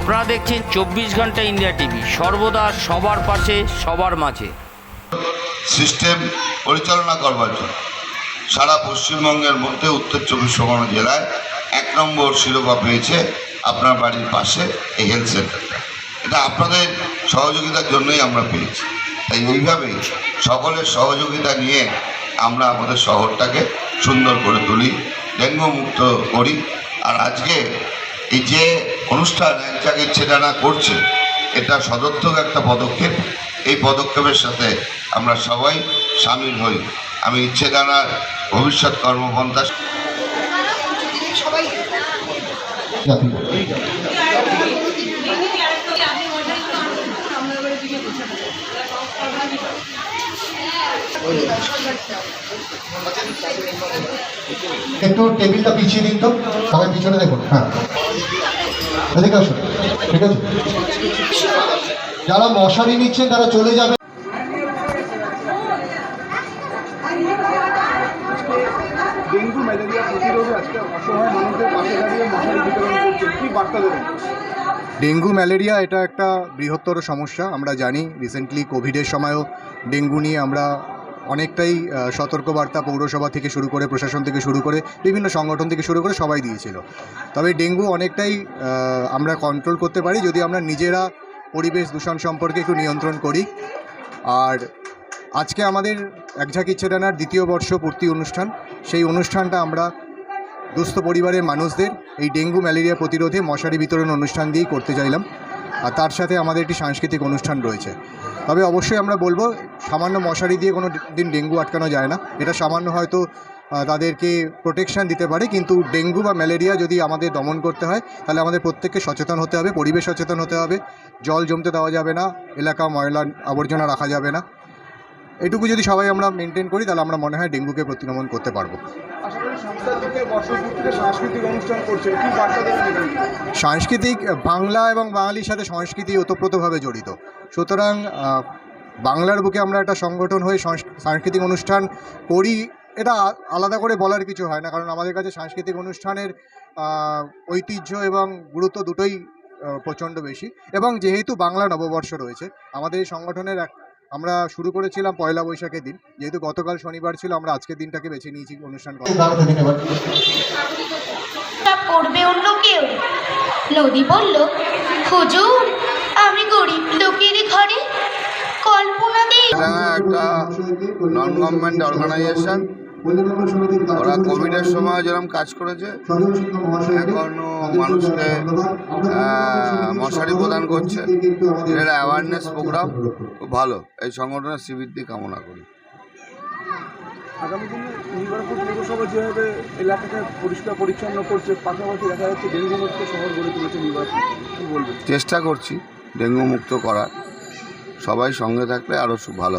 আপনারা দেখছেন চব্বিশ ঘণ্টা ইন্ডিয়া টিভি। সর্বদা সবার পাশে, সবার মাঝে। সিস্টেম পরিচালনা করবার জন্য সারা পশ্চিমবঙ্গের মধ্যে উত্তর চব্বিশ পরগনা জেলায় এক নম্বর শিরোপা পেয়েছে আপনার বাড়ির পাশে এই হেলথ সেন্টারটা এটা আপনাদের সহযোগিতার জন্যই আমরা পেয়েছি। তাই এইভাবেই সকলের সহযোগিতা নিয়ে আমরা আমাদের শহরটাকে সুন্দর করে তুলি, ডেঙ্গু মুক্ত করি। আর আজকে এই যে অনুষ্ঠান এক জায়গায় ছেটানা করছে, এটা সদর্থক একটা পদক্ষেপ। এই পদক্ষেপের সাথে আমরা সবাই সামিল হই। আমি ইচ্ছে জানার ভবিষ্যৎ কর্মপন্থা একটু টেবিলটা পিছিয়ে দিন তো। সবাই পিছনে দেখুন হ্যাঁ। এদিকে আসুন ঠিক আছে? যারা মশারি নিচ্ছেন তারা চলে যাবে। ডেঙ্গু ম্যালেরিয়া প্রতিরোধে আজকে অসহায় মানুষদের পাশে দাঁড়িয়ে মশারি বিতরণ করছেন কি বার্তা দেবেন? ডেঙ্গু ম্যালেরিয়া এটা একটা বৃহত্তর সমস্যা আমরা জানি। রিসেন্টলি কোভিডের সময়ও ডেঙ্গু নিয়ে আমরা অনেকটাই সতর্কবার্তা পৌরসভা থেকে শুরু করে প্রশাসন থেকে শুরু করে বিভিন্ন সংগঠন থেকে শুরু করে সবাই দিয়েছিল। তবে ডেঙ্গু অনেকটাই আমরা কন্ট্রোল করতে পারি যদি আমরা নিজেরা পরিবেশ দূষণ সম্পর্কে একটু নিয়ন্ত্রণ করি। আর আজকে আমাদের একঝাঁক ইচ্ছেদানার দ্বিতীয় বর্ষ পূর্তি অনুষ্ঠান। সেই অনুষ্ঠানটা আমরা দুস্থ পরিবারের মানুষদের এই ডেঙ্গু ম্যালেরিয়া প্রতিরোধে মশারি বিতরণ অনুষ্ঠান দিয়েই করতে চাইলাম। আর তার সাথে আমাদের একটি সাংস্কৃতিক অনুষ্ঠান রয়েছে। তবে অবশ্যই আমরা বলব, সামান্য মশারি দিয়ে কোনো দিন ডেঙ্গু আটকানো যায় না। এটা সামান্য হয়তো তাদেরকে প্রোটেকশান দিতে পারে, কিন্তু ডেঙ্গু বা ম্যালেরিয়া যদি আমাদের দমন করতে হয়, তাহলে আমাদের প্রত্যেককে সচেতন হতে হবে, পরিবেশ সচেতন হতে হবে। জল জমতে দেওয়া যাবে না, এলাকা ময়লা আবর্জনা রাখা যাবে না। এটুকু যদি সবাই আমরা মেনটেন করি, তাহলে আমরা মনে হয় ডেঙ্গুকে প্রতিনমন করতে পারব। সাংস্কৃতিক বাংলা এবং বাঙালির সাথে সংস্কৃতি ওতপ্রোতভাবে জড়িত। সুতরাং বাংলার বুকে আমরা একটা সংগঠন হয়ে সাংস্কৃতিক অনুষ্ঠান করি, এটা আলাদা করে বলার কিছু হয় না। কারণ আমাদের কাছে সাংস্কৃতিক অনুষ্ঠানের ঐতিহ্য এবং গুরুত্ব দুটোই প্রচণ্ড বেশি। এবং যেহেতু বাংলা নববর্ষ রয়েছে, আমাদের এই সংগঠনের এক আমরা শুরু করেছিলাম পয়লা বৈশাখের দিন। যেহেতু গতকাল শনিবার ছিল আমরা আজকের দিনটাকে বেছে নিয়েছি অনুষ্ঠান করবে অন্য কেউ? নদী বলল হুজুর আমি গরিব লোকের ঘরে কল্পনা দিই। একটা নন গভর্নমেন্ট অর্গানাইজেশন ওরা কোভিডের সময় যেরকম কাজ করেছে এখনও মানুষকে মশারি প্রদান করছে। এটা অ্যাওয়ারনেস প্রোগ্রাম খুব ভালো। এই সংগঠনের শ্রীবৃদ্ধি কামনা করি। আগামী দিনে নির্বাচন পৌরসভা যেভাবে এলাকাকে পরিষ্কার পরিচ্ছন্ন করছে পাশাপাশি দেখা যাচ্ছে ডেঙ্গু মুক্ত শহর গড়ে তুলেছে নির্বাচন। কি বলবেন? চেষ্টা করছি ডেঙ্গু মুক্ত করার। সবাই সঙ্গে থাকলে আরও ভালো